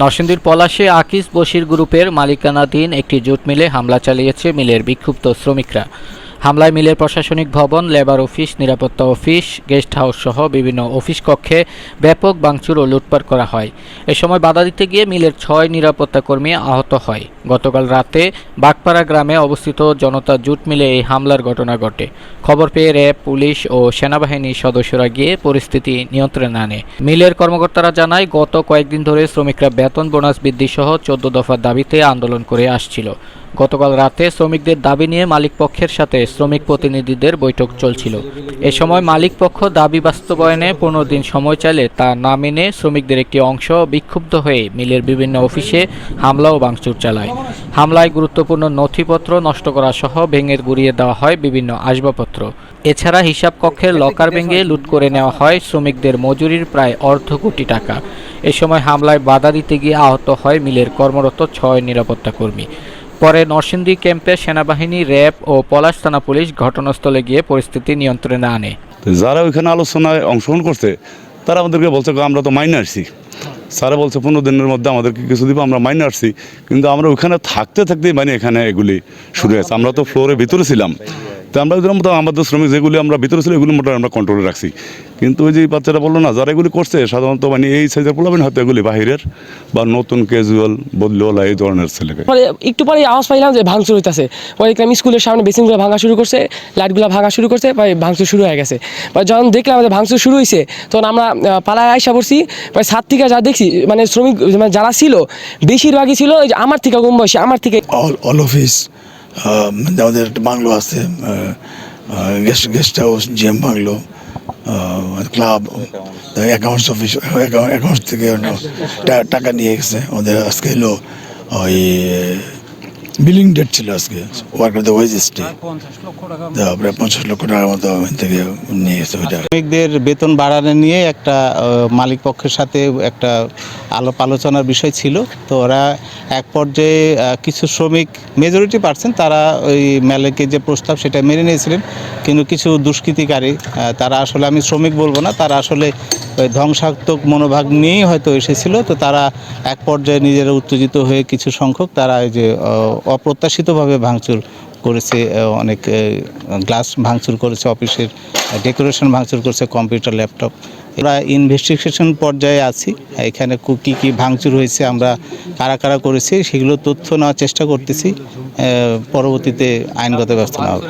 নরসিংদীর পলাশে আকিস বশির গ্রুপের মালিকানাধীন একটি জুট মিলে হামলা চালিয়েছে মিলের বিক্ষুব্ধ শ্রমিকরা। হামলায় মিলের প্রশাসনিক ভবন, লেবার অফিস, নিরাপত্তা অফিস, গেস্ট হাউস সহ বিভিন্ন অফিস কক্ষে ব্যাপক ভাঙচুর ও লুটপাট করা হয়। এ সময় বাধা দিতে গিয়ে মিলের ছয় নিরাপত্তা কর্মী আহত হয়। গতকাল রাতে বাগপাড়া গ্রামে অবস্থিত জনতা জুট মিলে এই হামলার ঘটনা ঘটে। খবর পেয়ে র্যাব, পুলিশ ও সেনাবাহিনীর সদস্যরা গিয়ে পরিস্থিতি নিয়ন্ত্রণে আনে। মিলের কর্মকর্তারা জানায়, গত কয়েকদিন ধরে শ্রমিকরা বেতন বোনাস বৃদ্ধি সহ চোদ্দ দফার দাবিতে আন্দোলন করে আসছিল। গতকাল রাতে শ্রমিকদের দাবি নিয়ে মালিক পক্ষের সাথে শ্রমিক প্রতিনিধিদের বৈঠক চলছিল। এ সময় মালিক পক্ষ দাবি বাস্তবায়নে পনেরো দিন সময় চাইলে তা না মেনে শ্রমিকদের একটি অংশ বিক্ষুব্ধ হয়ে মিলের বিভিন্ন অফিসে হামলা ও ভাঙচুর চালায়। হামলায় গুরুত্বপূর্ণ নথিপত্র নষ্ট করা সহ ভেঙে গুড়িয়ে দেওয়া হয় বিভিন্ন আসবাবপত্র। এছাড়া হিসাব কক্ষের লকার ভেঙে লুট করে নেওয়া হয় শ্রমিকদের মজুরির প্রায় অর্ধ কোটি টাকা। এ সময় হামলায় বাধা দিতে গিয়ে আহত হয় মিলের কর্মরত ছয় নিরাপত্তা কর্মী পরে নরসিংদী ক্যাম্পে সেনাবাহিনী, র্যাব ও পলাশ থানা পুলিশ ঘটনাস্থলে গিয়ে পরিস্থিতি নিয়ন্ত্রণে আনে। যারা ওইখানে আলোচনায় অংশগ্রহণ করছে, তারা আমাদেরকে বলছে আমরা তো মাইনে আসছি। স্যারা বলছে, পনেরো দিনের মধ্যে আমাদেরকে কিছু দিব, আমরা মাইনে আসছি। কিন্তু আমরা ওইখানে থাকতে থাকতেই মানে এখানে এগুলি শুরু হয়েছে। আমরা তো ফ্লোরের ভিতরে ছিলাম। তো আমরা জন্য আমাদের শ্রমিক যেগুলি আমরা ভিতরে ছিল এগুলি মোটামুটি আমরা কন্ট্রোলে রাখছি। কিন্তু ওই যে বাচ্চারা বলল না যারা এগুলি করছে সাধারণত মানে এই সাইজের পোলাবেন হয়তো এগুলি বাহিরের বা নতুন ক্যাজুয়াল বদলিওয়ালা এই ধরনের ছেলেকে। একটু পরে আওয়াজ পাইলাম যে ভাঙচুর হইতেছে। পরে দেখলাম স্কুলের সামনে বেসিনগুলো ভাঙা শুরু করছে লাইটগুলো ভাঙা শুরু করছে পরে ভাঙচুর শুরু হয়ে গেছে। পরে যখন দেখলাম যে ভাঙচুর শুরু হয়েছে তখন আমরা পালায় আইসা পড়ছি। পরে সাত থেকে যা দেখছি মানে শ্রমিক মানে যারা ছিল বেশিরভাগই ছিল ওই যে আমার থেকে কম বয়সী আমার থেকে অল অল অফিস আমাদের একটা বাংলো আছে guest guest house GM bungalow club accounts office accounts থেকে টাকা নিয়ে গেছে। ওদের আজকে এলো ওই বিলিং ডেট ছিল আজকে ওয়ার্কার ওয়েজেস ডে তারপরে পঞ্চাশ লক্ষ টাকার মতো ওখান থেকে নিয়ে গেছে ওইটা শ্রমিকদের বেতন বাড়ানো নিয়ে একটা মালিক পক্ষের সাথে একটা আলাপ আলোচনার বিষয় ছিল। তো ওরা এক পর্যায়ে কিছু শ্রমিক মেজরিটি পার্সেন্ট তারা ওই মেলেকে যে প্রস্তাব সেটা মেনে নিয়েছিলেন। কিন্তু কিছু দুষ্কৃতিকারী তারা আসলে, আমি শ্রমিক বলব না, তারা আসলে ওই ধ্বংসাত্মক মনোভাব নিয়েই হয়তো এসেছিল, তো তারা এক পর্যায়ে নিজেরা উত্তেজিত হয়ে কিছু সংখ্যক তারা এই যে অপ্রত্যাশিতভাবে ভাঙচুর করেছে অনেক গ্লাস ভাঙচুর করেছে, অফিসের ডেকোরেশন ভাঙচুর করেছে, কম্পিউটার, ল্যাপটপ। আমরা ইনভেস্টিগেশন পর্যায়ে আছি, এখানে কু- কী ভাঙচুর হয়েছে আমরা কারা কারা করেছি, সেগুলো তথ্য নেওয়ার চেষ্টা করতেছি পরবর্তীতে আইনগত ব্যবস্থা নেওয়া